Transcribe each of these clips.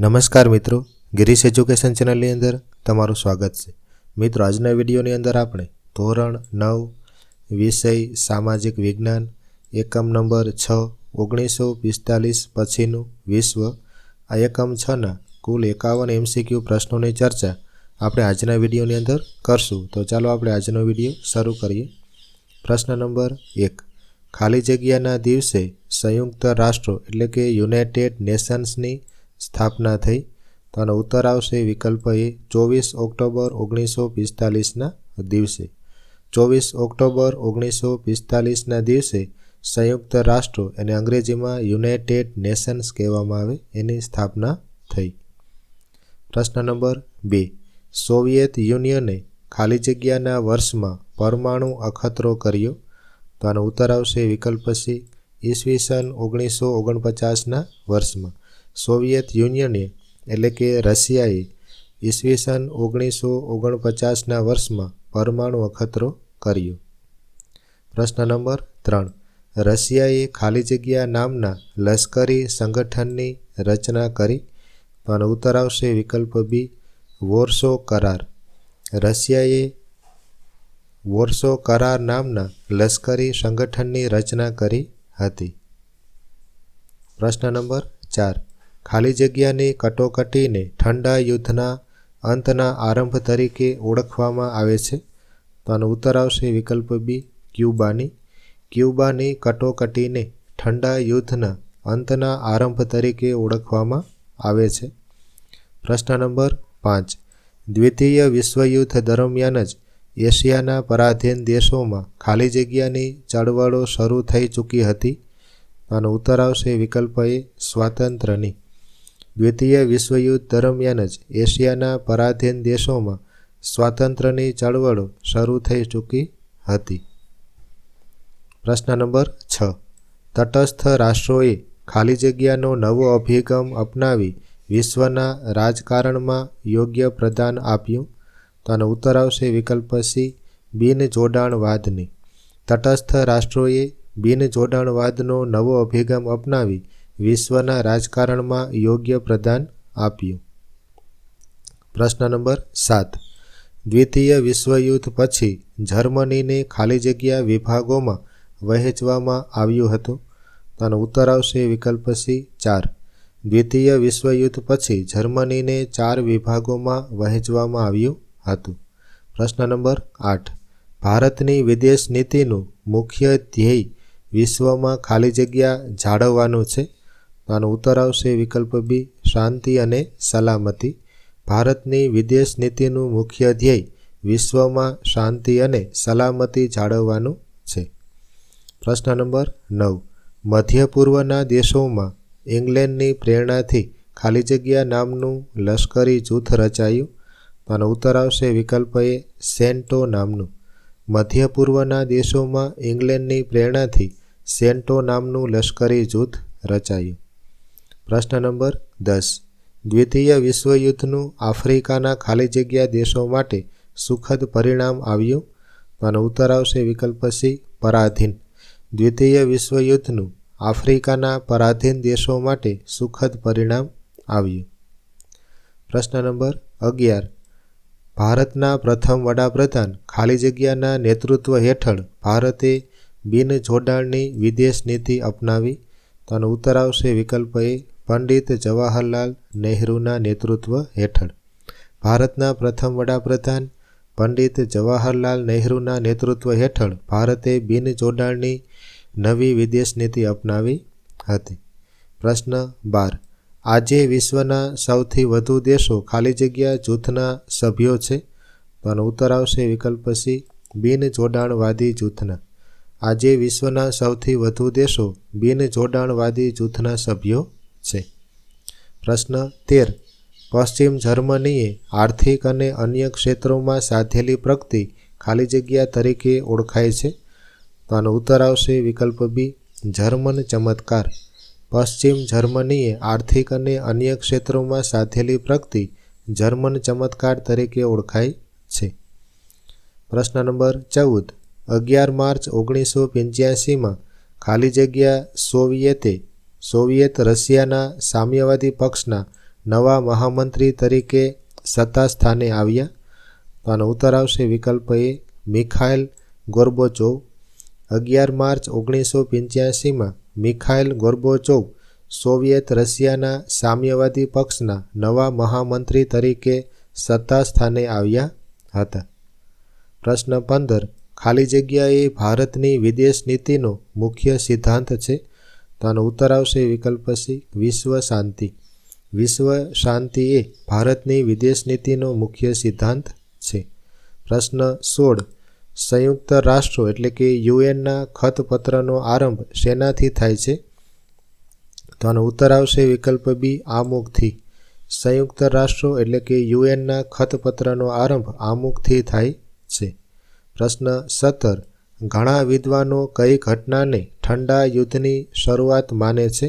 નમસ્કાર મિત્રો, ગિરીશ એજ્યુકેશન ચેનલની અંદર તમારું સ્વાગત છે. મિત્રો, આજના વિડીયોની અંદર આપણે ધોરણ નવ, વિષય સામાજિક વિજ્ઞાન, એકમ નંબર છ, ઓગણીસો પિસ્તાલીસ પછીનું વિશ્વ, આ એકમ છના કુલ એકાવન એમસીક્યુ પ્રશ્નોની ચર્ચા આપણે આજના વિડીયોની અંદર કરશું. તો ચાલો આપણે આજનો વીડિયો શરૂ કરીએ. પ્રશ્ન નંબર એક. ખાલી જગ્યાના દિવસે સંયુક્ત રાષ્ટ્રો એટલે કે યુનાઇટેડ નેશન્સની સ્થાપના થઈ તો ઉત્તર આવશે વિકલ્પ એ ચોવીસ ઓક્ટોબર ઓગણીસો પિસ્તાલીસના દિવસે. ચોવીસ ઓક્ટોબર ઓગણીસો પિસ્તાલીસના દિવસે સંયુક્ત રાષ્ટ્રો એને અંગ્રેજીમાં યુનાઇટેડ નેશન્સ કહેવામાં આવે, એની સ્થાપના થઈ. પ્રશ્ન નંબર બે, સોવિયેત યુનિયને ખાલી જગ્યાના વર્ષમાં પરમાણુ અખતરો કર્યો? તો આનો ઉત્તર આવશે વિકલ્પ સી, ઈસવીસન ઓગણીસો ઓગણપચાસના વર્ષમાં. સોવિયત યુનિયને, એટલે કે રશિયાએ ઈસવીસન ઓગણીસો ઓગણપચાસના વર્ષમાં પરમાણુ અખતરો કર્યો. પ્રશ્ન નંબર ત્રણ. રશિયાએ ખાલી જગ્યા નામના લશ્કરી સંગઠનની રચના કરી, પણ ઉત્તર આવશે વિકલ્પ બી, વોર્સો કરાર. રશિયાએ વોર્સો કરાર નામના લશ્કરી સંગઠનની રચના કરી હતી. પ્રશ્ન નંબર ચાર. ખાલી જગ્યાની કટોકટીને ઠંડા યુદ્ધના અંતના આરંભ તરીકે ઓળખવામાં આવે છે. તો આનો ઉત્તર આવશે વિકલ્પ બી, ક્યુબાની. ક્યુબાની કટોકટીને ઠંડા યુદ્ધના અંતના આરંભ તરીકે ઓળખવામાં આવે છે. પ્રશ્ન નંબર પાંચ. દ્વિતીય વિશ્વયુદ્ધ દરમિયાન જ એશિયાના પરાધીન દેશોમાં ખાલી જગ્યાની ચળવળો શરૂ થઈ ચૂકી હતી. આનો ઉત્તર આવશે વિકલ્પ એ, સ્વાતંત્ર્યની. દ્વિતીય વિશ્વયુદ્ધ દરમિયાન જ એશિયાના પરાધીન દેશોમાં સ્વાતંત્ર્યની ચળવળ શરૂ થઈ ચૂકી હતી. પ્રશ્ન નંબર છ. તટસ્થ રાષ્ટ્રોએ ખાલી જગ્યાનો નવો અભિગમ અપનાવી વિશ્વના રાજકારણમાં યોગ્ય પ્રદાન આપ્યું? તો ઉત્તર આવશે વિકલ્પ સી, બિન જોડાણવાદની. તટસ્થ રાષ્ટ્રોએ બિન જોડાણવાદનો નવો અભિગમ અપનાવી વિશ્વના રાજકારણમાં યોગ્ય પ્રદાન આપ્યું. પ્રશ્ન નંબર સાત. દ્વિતીય વિશ્વયુદ્ધ પછી જર્મનીને ખાલી જગ્યા વિભાગોમાં વહેંચવામાં આવ્યું હતું. તેનો ઉત્તર આવશે વિકલ્પ સી, ચાર. દ્વિતીય વિશ્વયુદ્ધ પછી જર્મનીને ચાર વિભાગોમાં વહેંચવામાં આવ્યું હતું. પ્રશ્ન નંબર આઠ. ભારતની વિદેશ નીતિનું મુખ્ય ધ્યેય વિશ્વમાં ખાલી જગ્યા જાળવવાનું છે. તો આનો ઉત્તર આવશે વિકલ્પ બી, શાંતિ અને સલામતી. ભારતની વિદેશ નીતિનું મુખ્ય ધ્યેય વિશ્વમાં શાંતિ અને સલામતી જાળવવાનું છે. પ્રશ્ન નંબર નવ. મધ્ય પૂર્વના દેશોમાં ઇંગ્લેન્ડની પ્રેરણાથી ખાલી જગ્યા નામનું લશ્કરી જૂથ રચાયું. તો આનો ઉત્તર આવશે વિકલ્પ એ, સેન્ટો નામનું. મધ્ય પૂર્વના દેશોમાં ઇંગ્લેન્ડની પ્રેરણાથી સેન્ટો નામનું લશ્કરી જૂથ રચાયું. પ્રશ્ન નંબર દસ. દ્વિતીય વિશ્વયુદ્ધનું આફ્રિકાના ખાલી જગ્યા દેશો માટે સુખદ પરિણામ આવ્યું? આનો ઉત્તર આવશે વિકલ્પ સી, પરાધીન. દ્વિતીય વિશ્વયુદ્ધનું આફ્રિકાના પરાધીન દેશો માટે સુખદ પરિણામ આવ્યું? પ્રશ્ન નંબર અગિયાર. ભારતના પ્રથમ વડાપ્રધાન ખાલી જગ્યાના નેતૃત્વ હેઠળ ભારતે બિન જોડાણની વિદેશ નીતિ અપનાવી? તો ઉત્તર આવશે વિકલ્પ એ પંડિત જવાહરલાલ નહેરુના નેતૃત્વ હેઠળ. ભારતના પ્રથમ વડાપ્રધાન પંડિત જવાહરલાલ નહેરુના નેતૃત્વ હેઠળ ભારતે બિન જોડાણની નવી વિદેશ નીતિ અપનાવી હતી. પ્રશ્ન બાર. આજે વિશ્વના સૌથી વધુ દેશો ખાલી જગ્યા જૂથના સભ્યો છે? તો આનો ઉત્તર આવશે વિકલ્પ સી, બિન જોડાણવાદી જૂથના. આજે વિશ્વના સૌથી વધુ દેશો બિન જોડાણવાદી જૂથના સભ્યો છે. પ્રશ્ન તેર. પશ્ચિમ જર્મનીએ આર્થિક અને અન્ય ક્ષેત્રોમાં સાધેલી પ્રગતિ ખાલી જગ્યા તરીકે ઓળખાય છે. તો આનો ઉત્તર આવશે વિકલ્પ બી. જર્મન ચમત્કાર. પશ્ચિમ જર્મનીએ આર્થિક અને અન્ય ક્ષેત્રોમાં સાધેલી પ્રગતિ જર્મન ચમત્કાર તરીકે ઓળખાય છે. પ્રશ્ન નંબર ચૌદ. અગિયાર માર્ચ ઓગણીસો પંચ્યાસીમાં ખાલી જગ્યા સોવિયેતે સોવિયેત રશિયાના સામ્યવાદી પક્ષના નવા મહામંત્રી તરીકે સત્તા સ્થાને આવ્યા. તો આનો ઉત્તર આવશે વિકલ્પ એ મિખાઇલ ગોર્બોચોવ. અગિયાર માર્ચ ઓગણીસો પંચ્યાસીમાં મિખાઇલ ગોર્બોચોવ સોવિયેત રશિયાના સામ્યવાદી પક્ષના નવા મહામંત્રી તરીકે સત્તા સ્થાને આવ્યા હતા. પ્રશ્ન પંદર. ખાલી જગ્યાએ ભારતની વિદેશ નીતિનો મુખ્ય સિદ્ધાંત છે. તો આનો ઉત્તર આવશે વિકલ્પ સી વિશ્વ શાંતિ. વિશ્વ શાંતિ એ ભારતની વિદેશ નીતિનો મુખ્ય સિદ્ધાંત છે. પ્રશ્ન સોળ. સંયુક્ત રાષ્ટ્રો એટલે કે યુએનના ખતપત્રનો આરંભ શેનાથી થાય છે? તો આનો ઉત્તર આવશે વિકલ્પ બી, આમુખથી. સંયુક્ત રાષ્ટ્રો એટલે કે યુએનના ખતપત્રનો આરંભ આમુખથી થાય છે. પ્રશ્ન સત્તર. ઘણા વિદ્વાનો કઈ ઘટનાને ઠંડા યુદ્ધની શરૂઆત માને છે?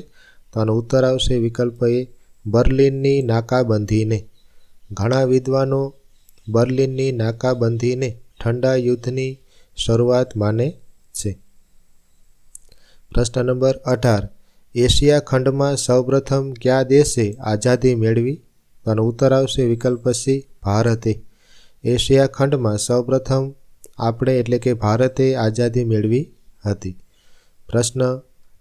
તો આનો ઉત્તર આવશે વિકલ્પ એ, બર્લિનની નાકાબંધીને. ઘણા વિદ્વાનો બર્લિનની નાકાબંધીને ઠંડા યુદ્ધની શરૂઆત માને છે. પ્રશ્ન નંબર અઢાર, એશિયા ખંડમાં સૌપ્રથમ કયા દેશે આઝાદી મેળવી? આનો ઉત્તર આવશે વિકલ્પ સી, ભારતે. એશિયા ખંડમાં સૌપ્રથમ આપણે એટલે કે ભારતે આઝાદી મેળવી હતી. પ્રશ્ન,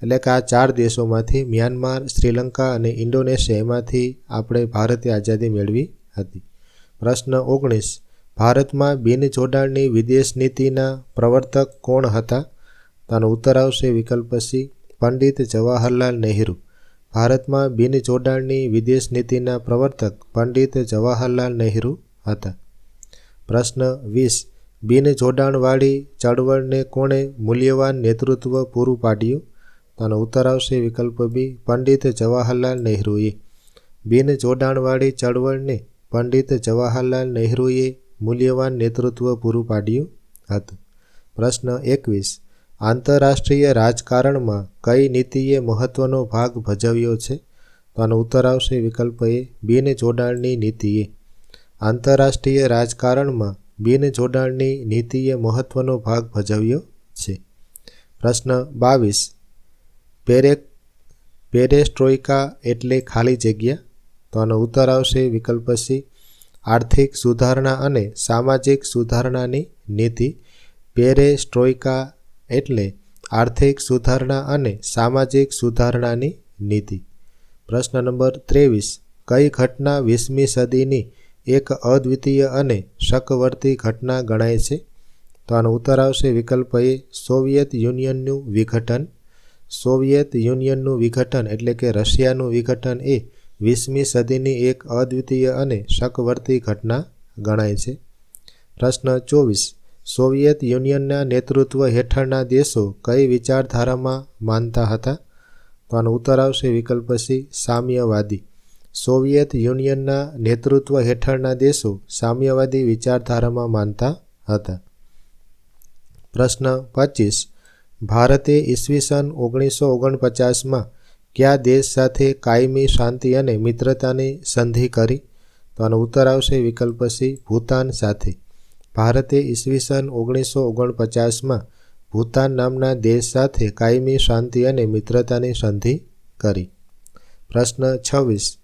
એટલે કે આ ચાર દેશોમાંથી મ્યાનમાર, શ્રીલંકા અને ઇન્ડોનેશિયા એમાંથી આપણે ભારતે આઝાદી મેળવી હતી. પ્રશ્ન ઓગણીસ, ભારતમાં બિન જોડાણની વિદેશ નીતિના પ્રવર્તક કોણ હતા? તેનો ઉત્તર આવશે વિકલ્પ સી, પંડિત જવાહરલાલ નહેરુ. ભારતમાં બિન જોડાણની વિદેશ નીતિના પ્રવર્તક પંડિત જવાહરલાલ નહેરુ હતા. પ્રશ્ન વીસ બિન જોડાણવાળી ચળવળને કોણે મૂલ્યવાન નેતૃત્વ પૂરું પાડ્યું? તેનો ઉત્તર આવશે વિકલ્પ બી પંડિત જવાહરલાલ નહેરુએ. બિન જોડાણવાળી ચળવળને પંડિત જવાહરલાલ નહેરુએ મૂલ્યવાન નેતૃત્વ પૂરું પાડ્યું હતું? પ્રશ્ન એકવીસ. આંતરરાષ્ટ્રીય રાજકારણમાં કઈ નીતિએ મહત્વનો ભાગ ભજવ્યો છે? તેનો ઉત્તર આવશે વિકલ્પ એ બિન જોડાણની નીતિએ. આંતરરાષ્ટ્રીય રાજકારણમાં બિન જોડાણની નીતિએ મહત્વનો ભાગ ભજવ્યો છે. પ્રશ્ન બાવીસ. પેરેક, પેરેસ્ટ્રોઇકા એટલે ખાલી જગ્યા? તો આનો ઉત્તર આવશે વિકલ્પ સી. આર્થિક સુધારણા અને સામાજિક સુધારણાની નીતિ. પેરેસ્ટ્રોઇકા એટલે આર્થિક સુધારણા અને સામાજિક સુધારણાની નીતિ. પ્રશ્ન નંબર ત્રેવીસ. કઈ ઘટના વીસમી સદીની એક અદ્વિતીય અને શકવર્તી ઘટના ગણાય છે. તો આનો ઉત્તર આવશે વિકલ્પ એ, સોવિયત યુનિયનનું વિઘટન. સોવિયત યુનિયનનું વિઘટન એટલે કે રશિયાનું વિઘટન એ વીસમી સદીની એક અદ્વિતીય અને શકવર્તી ઘટના ગણાય છે. પ્રશ્ન ચોવીસ, સોવિયત યુનિયનના નેતૃત્વ હેઠળના દેશો કઈ વિચારધારામાં માનતા હતા? તો આનો ઉત્તર આવશે વિકલ્પ સી, સામ્યવાદી. સોવિયત યુનિયનના નેતૃત્વ હેઠળના દેશો સામ્યવાદી વિચારધારામાં માનતા હતા. પ્રશ્ન પચીસ. ભારતે ઈસવીસન ઓગણીસો ઓગણપચાસમાં કયા દેશ સાથે કાયમી શાંતિ અને મિત્રતાની સંધિ કરી? તો આનો ઉત્તર આવશે વિકલ્પ સી, ભૂતાન સાથે. ભારતે ઈસવીસન ઓગણીસો ઓગણપચાસમાં ભૂતાન નામના દેશ સાથે કાયમી શાંતિ અને મિત્રતાની સંધિ કરી. પ્રશ્ન છવ્વીસ.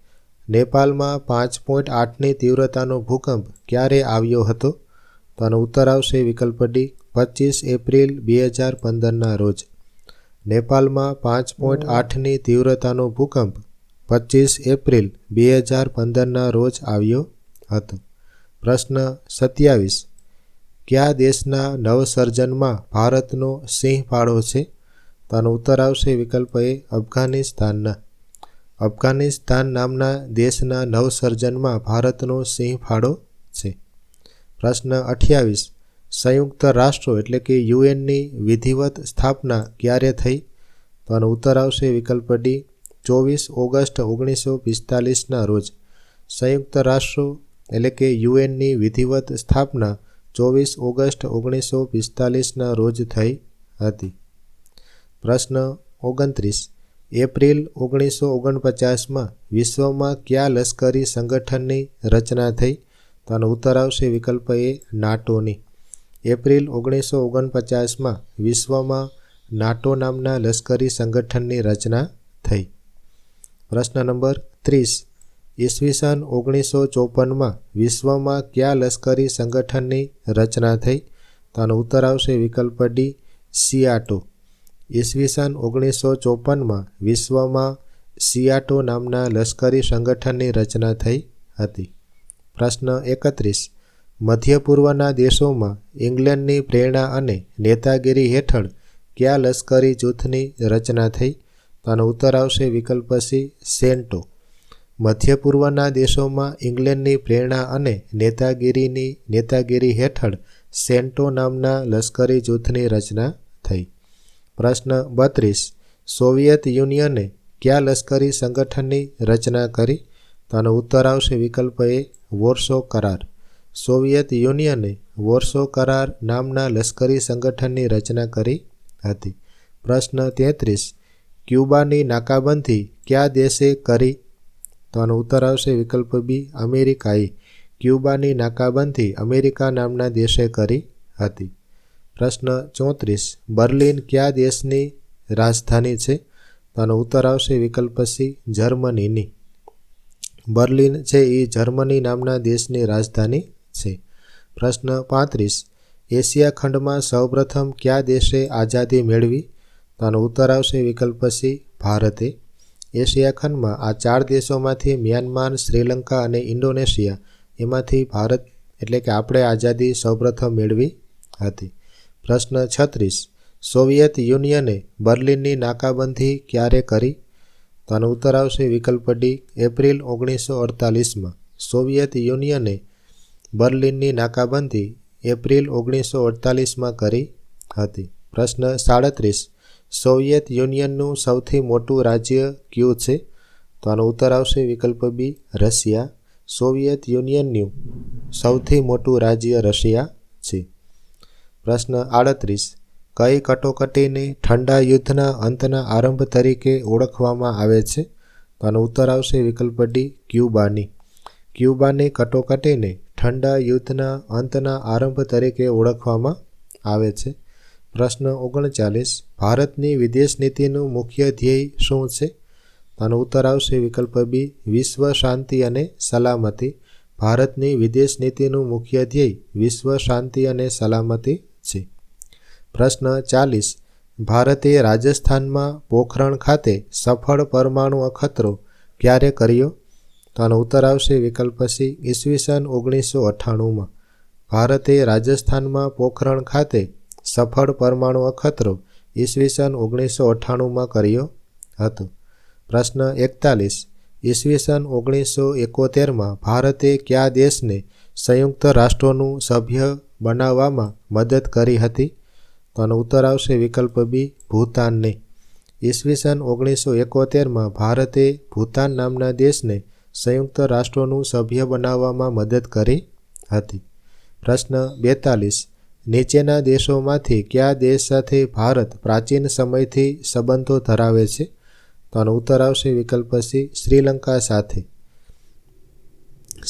નેપાળમાં પાંચ પોઈન્ટ આઠની તીવ્રતાનો ભૂકંપ ક્યારે આવ્યો હતો? તો આનો ઉત્તર આવશે વિકલ્પ ડી પચીસ એપ્રિલ બે હજાર પંદરના રોજ. નેપાળમાં પાંચ પોઈન્ટ આઠની તીવ્રતાનો ભૂકંપ પચીસ એપ્રિલ બે હજાર પંદરના રોજ આવ્યો હતો. પ્રશ્ન સત્યાવીસ કયા દેશના નવસર્જનમાં ભારતનો સિંહ ફાળો છે? તો આનો ઉત્તર આવશે વિકલ્પ એ અફઘાનિસ્તાનના. અફઘાનિસ્તાન નામના દેશના નવસર્જનમાં ભારતનો સિંહ ફાળો છે. પ્રશ્ન અઠ્યાવીસ. સંયુક્ત રાષ્ટ્રો એટલે કે યુએનની વિધિવત સ્થાપના ક્યારે થઈ? તો આનો ઉત્તર આવશે વિકલ્પ ડી. ચોવીસ ઓગસ્ટ ઓગણીસો પિસ્તાલીસના રોજ. સંયુક્ત રાષ્ટ્રો એટલે કે યુએનની વિધિવત સ્થાપના ચોવીસ ઓગસ્ટ ઓગણીસો પિસ્તાલીસના રોજ થઈ હતી. પ્રશ્ન ઓગણત્રીસ. એપ્રિલ ઓગણીસો ઓગણપચાસમાં વિશ્વમાં કયા લશ્કરી સંગઠનની રચના થઈ? તો આનો ઉત્તર આવશે વિકલ્પ એ નાટોની. એપ્રિલ ઓગણીસો ઓગણપચાસમાં વિશ્વમાં નાટો નામના લશ્કરી સંગઠનની રચના થઈ. પ્રશ્ન નંબર ત્રીસ. ઈસવીસન ઓગણીસો ચોપનમાં વિશ્વમાં કયા લશ્કરી સંગઠનની રચના થઈ? તો આનો ઉત્તર આવશે વિકલ્પ ડી, સિયાટો. ઈસવીસન ઓગણીસો ચોપનમાં વિશ્વમાં સિયાટો નામના લશ્કરી સંગઠનની રચના થઈ હતી. પ્રશ્ન એકત્રીસ. મધ્ય પૂર્વના દેશોમાં ઇંગ્લેન્ડની પ્રેરણા અને નેતાગીરી હેઠળ કયા લશ્કરી જૂથની રચના થઈ? તો ઉત્તર આવશે વિકલ્પ સી, સેન્ટો. મધ્ય પૂર્વના દેશોમાં ઇંગ્લેન્ડની પ્રેરણા અને નેતાગીરીની નેતાગીરી હેઠળ સેન્ટો નામના લશ્કરી જૂથની રચના થઈ. પ્રશ્ન બત્રીસ. સોવિયત યુનિયને કયા લશ્કરી સંગઠનની રચના કરી? તો ઉત્તર આવશે વિકલ્પ એ, વોર્સો કરાર. સોવિયત યુનિયને વોર્સો કરાર નામના લશ્કરી સંગઠનની રચના કરી હતી. પ્રશ્ન તેત્રીસ. ક્યુબાની નાકાબંધી કયા દેશે કરી? તો ઉત્તર આવશે વિકલ્પ બી, અમેરિકાએ. ક્યુબાની નાકાબંધી અમેરિકા નામના દેશે કરી હતી. પ્રશ્ન ચોત્રીસ, બર્લિન કયા દેશની રાજધાની છે? તો ઉત્તર આવશે વિકલ્પ સી, જર્મનીની. બર્લિન છે એ જર્મની નામના દેશની રાજધાની છે. પ્રશ્ન પાંત્રીસ, એશિયા ખંડમાં સૌપ્રથમ કયા દેશે આઝાદી મેળવી? તો ઉત્તર આવશે વિકલ્પ સી, ભારતે. એશિયા ખંડમાં આ ચાર દેશોમાંથી મ્યાનમાર, શ્રીલંકા અને ઇન્ડોનેશિયા, એમાંથી ભારત એટલે કે આપણે આઝાદી સૌપ્રથમ મેળવી હતી. પ્રશ્ન છત્રીસ. સોવિયેત યુનિયને બર્લિનની નાકાબંધી ક્યારે કરી? તો આનો ઉત્તર આવશે વિકલ્પ ડી એપ્રિલ ઓગણીસો અડતાલીસમાં. સોવિયેત યુનિયને બર્લિનની નાકાબંધી એપ્રિલ ઓગણીસો અડતાલીસમાં કરી હતી. પ્રશ્ન સાડત્રીસ. સોવિયેત યુનિયનનું સૌથી મોટું રાજ્ય કયું છે? તો આનો ઉત્તર આવશે વિકલ્પ બી રશિયા. સોવિયેત યુનિયનનું સૌથી મોટું રાજ્ય રશિયા છે. પ્રશ્ન આડત્રીસ. કઈ કટોકટીને ઠંડા યુદ્ધના અંતના આરંભ તરીકે ઓળખવામાં આવે છે? આનો ઉત્તર આવશે વિકલ્પ ડી, ક્યુબાની. ક્યુબાની કટોકટીને ઠંડા યુદ્ધના અંતના આરંભ તરીકે ઓળખવામાં આવે છે. પ્રશ્ન ઓગણચાલીસ. ભારતની વિદેશ નીતિનું મુખ્ય ધ્યેય શું છે? આનો ઉત્તર આવશે વિકલ્પ બી, વિશ્વ શાંતિ અને સલામતી. ભારતની વિદેશ નીતિનું મુખ્ય ધ્યેય વિશ્વ શાંતિ અને સલામતી છે. પ્રશ્ન ચાલીસ. ભારતે રાજસ્થાનમાં પોખરણ ખાતે સફળ પરમાણુ અખતરો ક્યારે કર્યો? તો આનો ઉત્તર આવશે વિકલ્પ સી, ઈસવીસન ઓગણીસો અઠ્ઠાણુંમાં. ભારતે રાજસ્થાનમાં પોખરણ ખાતે સફળ પરમાણુ અખતરો ઈસવીસન ઓગણીસો અઠ્ઠાણુંમાં કર્યો હતો. પ્રશ્ન એકતાલીસ. ઈસવીસન ઓગણીસો એકોતેરમાં ભારતે કયા દેશને સંયુક્ત રાષ્ટ્રોનું સભ્ય બનાવવામાં મદદ કરી હતી. તો ઉત્તર આવશે વિકલ્પ બી ભૂતાનને. ઈસવીસન ઓગણીસો એકોતેરમાં ભારતે ભૂતાન નામના દેશને સંયુક્ત રાષ્ટ્રોનું સભ્ય બનાવવામાં મદદ કરી હતી. પ્રશ્ન બેતાલીસ. નીચેના દેશોમાંથી કયા દેશ સાથે ભારત પ્રાચીન સમયથી સંબંધો ધરાવે છે? તો ઉત્તર આવશે વિકલ્પ સી શ્રીલંકા સાથે.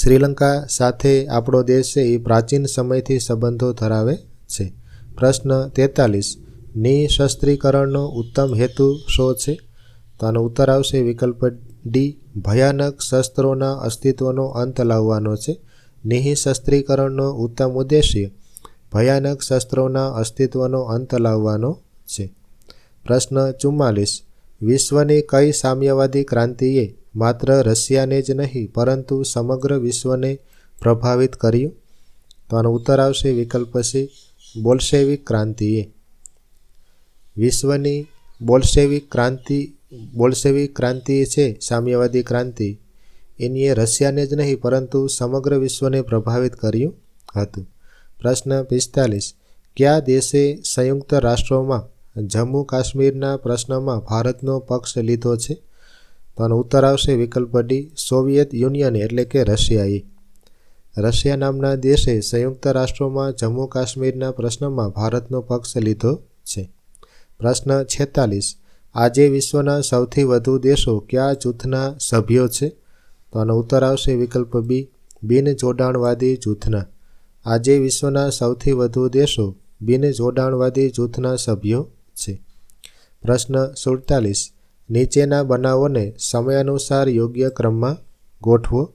શ્રીલંકા સાથે આપણો દેશ એ પ્રાચીન સમયથી સંબંધો ધરાવે છે. પ્રશ્ન તેતાલીસ નિશસ્ત્રીકરણનો ઉત્તમ હેતુ શો છે? તો આનો ઉત્તર આવશે વિકલ્પ ડી ભયાનક શસ્ત્રોના અસ્તિત્વનો અંત લાવવાનો છે. નિઃશસ્ત્રીકરણનો ઉત્તમ ઉદ્દેશ્ય, ભયાનક શસ્ત્રોના અસ્તિત્વનો અંત લાવવાનો છે. પ્રશ્ન ચુમ્માલીસ વિશ્વની કઈ સામ્યવાદી ક્રાંતિએ માત્ર રશિયાને જ નહીં, પરંતુ સમગ્ર વિશ્વને પ્રભાવિત કર્યું? તો આનો ઉત્તર આવશે વિકલ્પ સી બોલ્શેવિક ક્રાંતિએ. વિશ્વની બોલ્શેવિક ક્રાંતિ બોલ્શેવિક ક્રાંતિ છે સામ્યવાદી ક્રાંતિ. એની રશિયાને જ નહીં, પરંતુ સમગ્ર વિશ્વને પ્રભાવિત કર્યું હતું. પ્રશ્ન પિસ્તાલીસ, કયા દેશે સંયુક્ત રાષ્ટ્રોમાં જમ્મુ કાશ્મીરના પ્રશ્નમાં ભારતનો પક્ષ લીધો છે. આનો ઉત્તર આવશે વિકલ્પ ડી સોવિયત યુનિયન એટલે કે રશિયાએ. રશિયા નામના દેશે સંયુક્ત રાષ્ટ્રોમાં જમ્મુ કાશ્મીરના પ્રશ્નમાં ભારતનો પક્ષ લીધો છે. પ્રશ્ન છેતાલીસ. આજે વિશ્વના સૌથી વધુ દેશો કયા જૂથના સભ્યો છે? તો આનો ઉત્તર આવશે વિકલ્પ બી બિન જોડાણવાદી જૂથના. આજે વિશ્વના સૌથી વધુ દેશો બિન જોડાણવાદી જૂથના સભ્યો છે. પ્રશ્ન સુડતાલીસ. નીચેના બનાવોને સમયાનુસાર યોગ્ય ક્રમમાં ગોઠવો.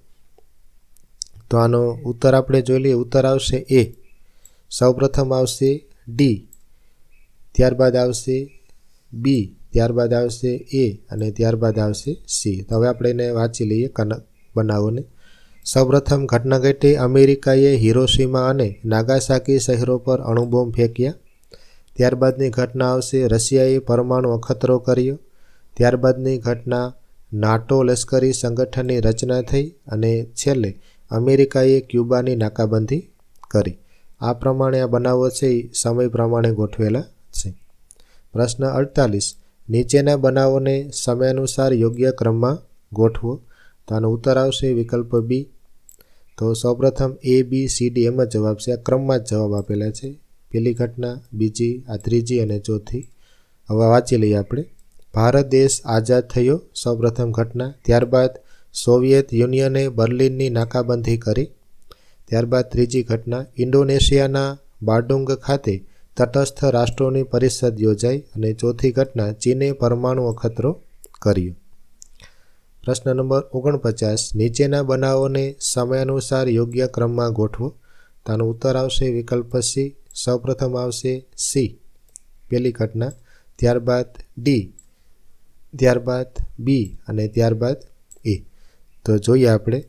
તો આનો ઉત્તર આપણે જોઈ લઈએ. ઉત્તર આવશે એ. સૌપ્રથમ આવશે ડી. ત્યારબાદ આવશે બી. ત્યારબાદ આવશે એ અને ત્યારબાદ આવશે સી. તો હવે આપણે એને વાંચી લઈએ કનક બનાવોને. સૌપ્રથમ ઘટના ઘટી અમેરિકાએ હિરોશીમા અને નાગાસાકી શહેરો પર અણુબોમ્બ ફેંક્યા. ત્યારબાદની ઘટના આવશે. રશિયાએ પરમાણુ અખતરો કર્યો. ત્યારબાદની ઘટના નાટો લશ્કરી સંગઠનની રચના થઈ અને છેલ્લે અમેરિકાએ ક્યુબાની નાકાબંધી કરી. આ પ્રમાણે આ બનાવો છે એ સમય પ્રમાણે ગોઠવેલા છે. પ્રશ્ન અડતાલીસ. નીચેના બનાવોને સમયાનુસાર યોગ્ય ક્રમમાં ગોઠવો. તો આનો ઉત્તર આવશે વિકલ્પ બી. તો સૌપ્રથમ એ બી સી ડી એમ જ જવાબ છે. આ ક્રમમાં જ જવાબ આપેલા છે. પહેલી ઘટના, બીજી, આ ત્રીજી અને ચોથી. હવે વાંચી લઈએ આપણે. ભારત દેશ આઝાદ થયો, સૌપ્રથમ ઘટના. ત્યારબાદ સોવિયત યુનિયને બર્લિનની નાકાબંધી કરી. ત્યારબાદ ત્રીજી ઘટના, ઇન્ડોનેશિયાના બાડુંગ ખાતે તટસ્થ રાષ્ટ્રોની પરિષદ યોજાઈ અને ચોથી ઘટના, ચીને પરમાણુ અખતરો કર્યો. પ્રશ્ન નંબર ઓગણપચાસ, નીચેના બનાવોને સમયાનુસાર યોગ્ય ક્રમમાં ગોઠવો. તેનો ઉત્તર આવશે વિકલ્પ સી સૌપ્રથમ આવશે સી, પહેલી ઘટના. ત્યારબાદ ડી, ત્યારબાદ બી અને ત્યારબાદ એ. તો જોઈએ આપણે,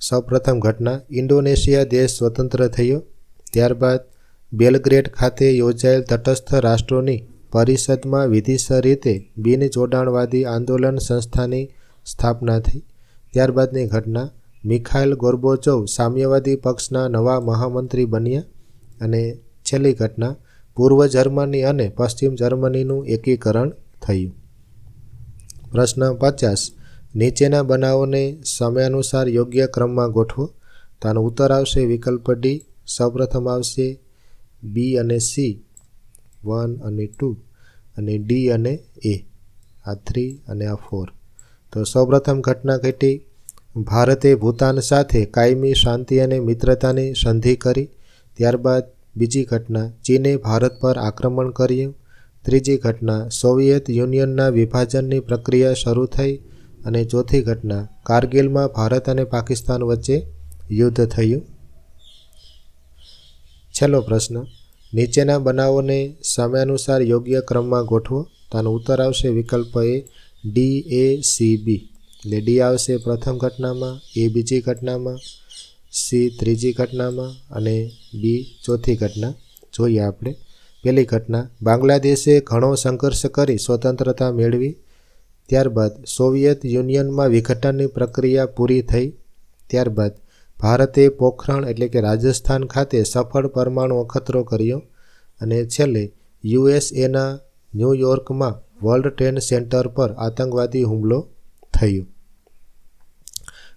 સૌપ્રથમ ઘટના, ઇન્ડોનેશિયા દેશ સ્વતંત્ર થયો. ત્યારબાદ બેલગ્રેડ ખાતે યોજાયેલ તટસ્થ રાષ્ટ્રોની પરિષદમાં વિધિસર રીતે બિન જોડાણવાદી આંદોલન સંસ્થાની સ્થાપના થઈ. ત્યારબાદની ઘટના, મિખાઇલ ગોર્બોચોવ સામ્યવાદી પક્ષના નવા મહામંત્રી બન્યા. અને છેલ્લી ઘટના, પૂર્વ જર્મની અને પશ્ચિમ જર્મનીનું એકીકરણ થયું. પ્રશ્ન પચાસ, નીચેના બનાવોને સમયાનુસાર યોગ્ય ક્રમમાં ગોઠવો. તાનો ઉત્તર આવશે વિકલ્પ ડી સૌપ્રથમ આવશે બી અને સી વન અને ટુ, અને ડી અને એ આ થ્રી અને આ ફોર. તો સૌપ્રથમ ઘટના ઘટી. ભારતે ભૂતાન સાથે કાયમી શાંતિ અને મિત્રતાની સંધિ કરી. ત્યારબાદ બીજી ઘટના, ચીને ભારત પર આક્રમણ કર્યું. ત્રીજી ઘટના, સોવિયત યુનિયનના વિભાજનની પ્રક્રિયા શરૂ થઈ અને ચોથી ઘટના, કારગિલમાં ભારત અને પાકિસ્તાન વચ્ચે યુદ્ધ થયું. છેલ્લો પ્રશ્ન, નીચેના બનાવોને સમયાનુસાર યોગ્ય ક્રમમાં ગોઠવો. તો ઉત્તર આવશે વિકલ્પ એ, ડી એ સી બી. એટલે ડી આવશે પ્રથમ ઘટનામાં, એ બીજી ઘટનામાં. સી ત્રીજી ઘટનામાં અને બી ચોથી ઘટના. જોઈએ આપણે. પહેલી ઘટના. બાંગ્લાદેશે ઘણો સંઘર્ષ કરી સ્વતંત્રતા મેળવી. ત્યારબાદ સોવિયત યુનિયનમાં વિઘટનની પ્રક્રિયા પૂરી થઈ. ત્યારબાદ ભારતે પોખરણ એટલે કે રાજસ્થાન ખાતે સફળ પરમાણુ અખતરો કર્યો અને છેલ્લે યુએસએના ન્યૂયોર્કમાં વર્લ્ડ ટ્રેડ સેન્ટર પર આતંકવાદી હુમલો થયો.